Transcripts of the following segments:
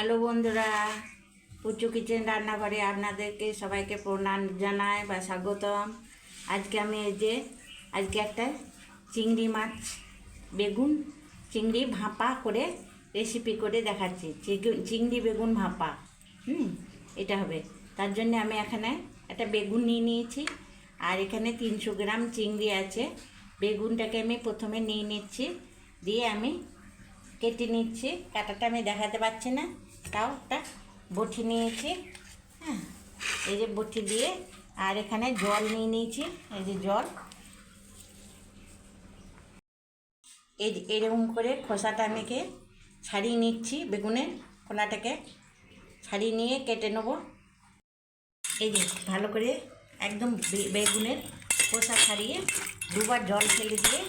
Hello বন্ধুরা, পুচু kitchen রান্নাঘরে আপনাদেরকে সবাইকে প্রণাম জানাই বা স্বাগতম। আজকে আমি এই যে, আজকে একটা চিংড়ি মাছ, বেগুন চিংড়ি ভাপা করে রেসিপি করে দেখাচ্ছি। চিংড়ি বেগুন ভাপা, হুম, এটা হবে। তার জন্য আমি এখানে একটা বেগুন নিয়ে নিয়েছি, আর এখানে তিনশো গ্রাম চিংড়ি আছে। বেগুনটাকে আমি প্রথমে নিয়ে নিচ্ছি, দিয়ে আমি কেটে নিচ্ছি। কাটাটা আমি দেখাতে পারছি না। তাও একটা বটি নিয়েছি হ্যাঁ এই যে বটি দিয়ে, আর এখানে জল নিয়ে নিয়েছি, এই যে জল। এই এরকম করে খোসাটা আমিকে ছাড়িয়ে নিচ্ছি বেগুনের খোলাটাকে ছাড়িয়ে নিয়ে কেটে নেব। এই যে ভালো করে একদম বেগুনের খোসা ছাড়িয়ে দুবার জল ফেলে দিয়ে,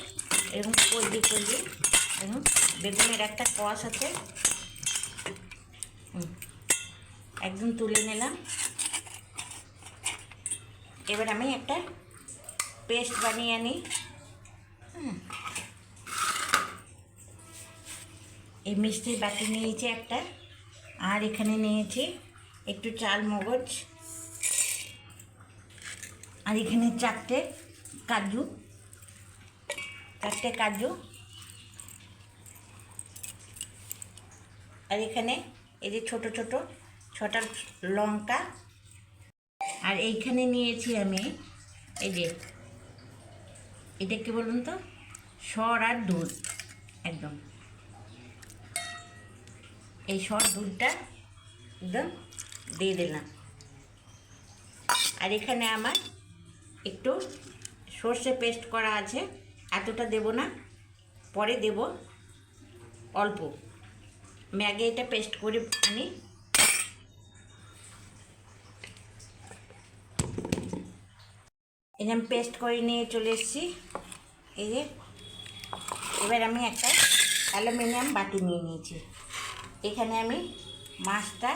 এরকম কলজি কলজি এরকম বেগুনের একটা কষ আছে একদম তুলে নিলাম। এবার আমি একটা পেস্ট বানিয়ে আনি। এই মিষ্টির বাটি নিয়েছি একটা। আর এখানে নিয়েছি একটু চাল মগজ। আর এখানে চারটে কাজু। চারটে কাজু। আর এখানে এই যে ছোট ছোট, ছটা লঙ্কা। আর এইখানে নিয়েছি আমি এই যে, এটা কি বলুন তো? সর আর দুধ, একদম। এই সর দুধটা একদম দিয়ে দিলাম। আর এখানে আমার একটু সর্ষে পেস্ট করা আছে। এতটা দেব না, পরে দেব অল্প। ম্যাগে এটা পেস্ট করে আনি যে আমি পেস্ট করে নিয়ে চলে এসেছি। এই যে, এবার আমি একটা অ্যালুমিনিয়াম বাটি নিয়ে নিয়েছি। এখানে আমি মাছটা,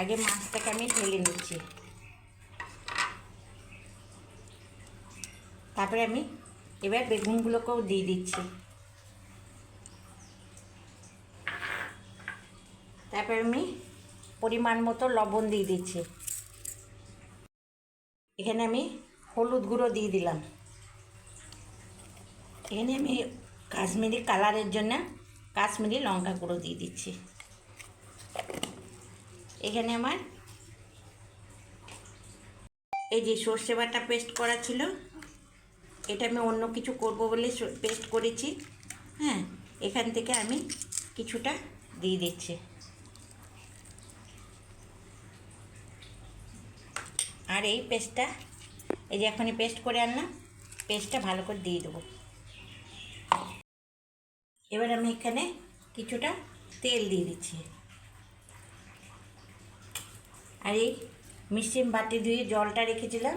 আগে মাছটাকে আমি ঢেলে নিচ্ছি। তারপরে আমি এবার বেগুনগুলোকেও দিয়ে দিচ্ছি। তারপরে আমি পরিমাণ মতো লবণ দিয়ে দিচ্ছি। এখানে আমি হলুদ গুঁড়ো দিয়ে দিলাম। এখানে আমি কাশ্মীরি কালারের জন্য কাশ্মীরি লঙ্কা গুঁড়ো দিয়ে দিচ্ছি। এখানে আমার এই যে সর্ষে বাটা পেস্ট করা ছিল, এটা আমি অন্য কিছু করব বলে পেস্ট করেছি। হ্যাঁ এখান থেকে আমি কিছুটা দিয়ে দিচ্ছি। আর এই পেস্টটা, এই যে এখনই পেস্ট করে আনলাম, পেস্টটা ভালো করে দিয়ে দেবো। এবার আমি এখানে কিছুটা তেল দিয়ে দিচ্ছি। আর এই মিষ্টি বাটি ধুয়ে জলটা রেখেছিলাম,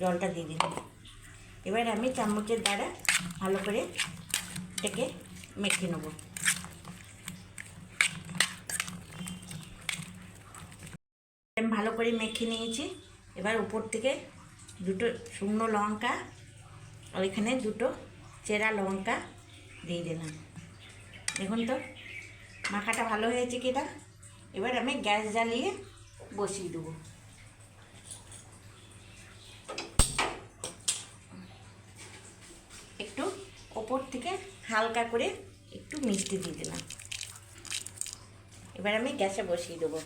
জলটা দিয়ে দিলাম। এবার আমি চামচের দ্বারা ভালো করে এটাকে মেখে নেব। ভালো করে মেখে নিয়েছি। এবার উপর থেকে দুটো শুকনো লঙ্কা এখানে দুটো চেরা লঙ্কা দিয়ে দিলাম। দেখুন তো, মাখাটা ভালো হয়েছে কিনা এবার আমি গ্যাস জ্বালিয়ে বসিয়ে দেবো। একটু ওপর থেকে হালকা করে একটু মিষ্টি দিয়ে দিলাম। এবার আমি গ্যাসে বসিয়ে দেবো।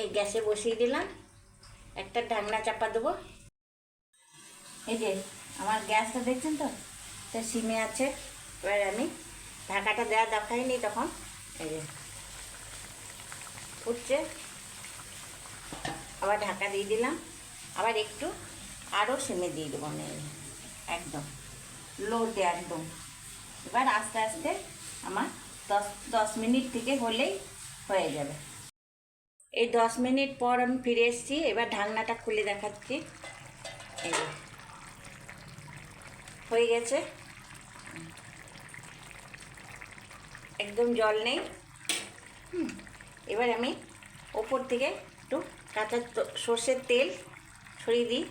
এই গ্যাসে বসিয়ে দিলাম। একটা ঢাকনা চাপা দেবো। এই যে, আমার গ্যাসটা দেখছেন তো? তা সিমে আছে। এবার আমি ঢাকাটা দেওয়া দেখাইনি তখন। এই যে উঠছে আবার ঢাকা দিয়ে দিলাম। আবার একটু আরও সিমে দিয়ে দেবো একদম, লোতে একদম। এবার আস্তে আস্তে আমার দশ দশ মিনিট থেকে হলেই হয়ে যাবে। এই দশ মিনিট পর আমি ফিরে এসেছি, এবার ঢাকনাটা খুলে দেখাচ্ছি। হয়ে গেছে। একদম জল নেই। এবার আমি ওপর থেকে একটু কাঁচা সর্ষের তেল ছড়িয়ে দিই।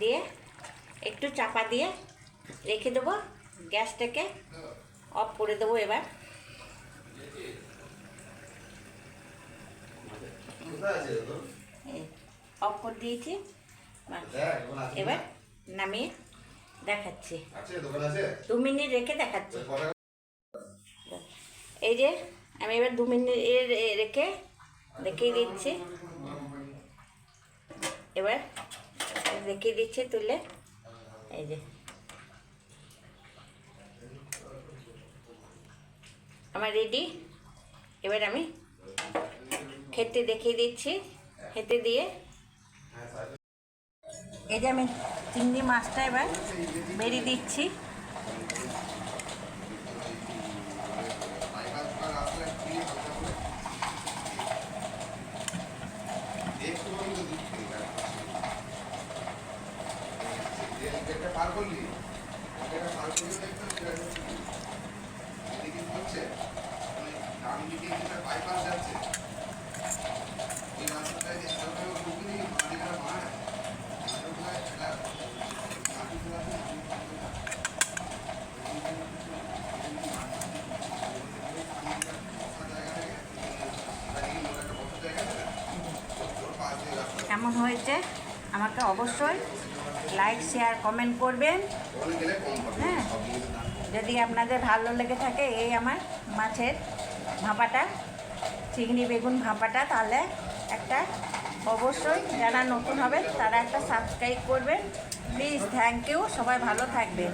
দিয়ে একটু চাপা দিয়ে রেখে দেবো গ্যাসটাকে। অফ করে দেবো এবার। অফ করে দিয়েছি। এবার নামিয়ে দেখাচ্ছি। দু মিনিট রেখে দেখাচ্ছি। এই যে আমি এবার দু মিনিট রেখে দেখিয়ে দিচ্ছি। এবার দেখিয়ে দিচ্ছি তুলে। এই যে। আমার রেডি এবার আমি খেতে দেখিয়ে দিচ্ছি। খেতে দিয়ে। এই যে আমি চিংড়ি মাছটা এবার বেরিয়ে দিচ্ছি। পার করলি পার করলি হচ্ছে মানে যেটা বাইপাস যাচ্ছে রাস্তাটায় কেমন হয়েছে? আমাকে অবশ্যই লাইক শেয়ার কমেন্ট করবেন। হ্যাঁ। যদি আপনাদের ভালো লেগে থাকে এই আমার মাছের ভাপাটা, চিংড়ি বেগুন ভাপাটা, তাহলে একটা অবশ্যই যারা নতুন হবে, তারা একটা সাবস্ক্রাইব করবেন। প্লিজ থ্যাংক ইউ সবাই ভালো থাকবেন।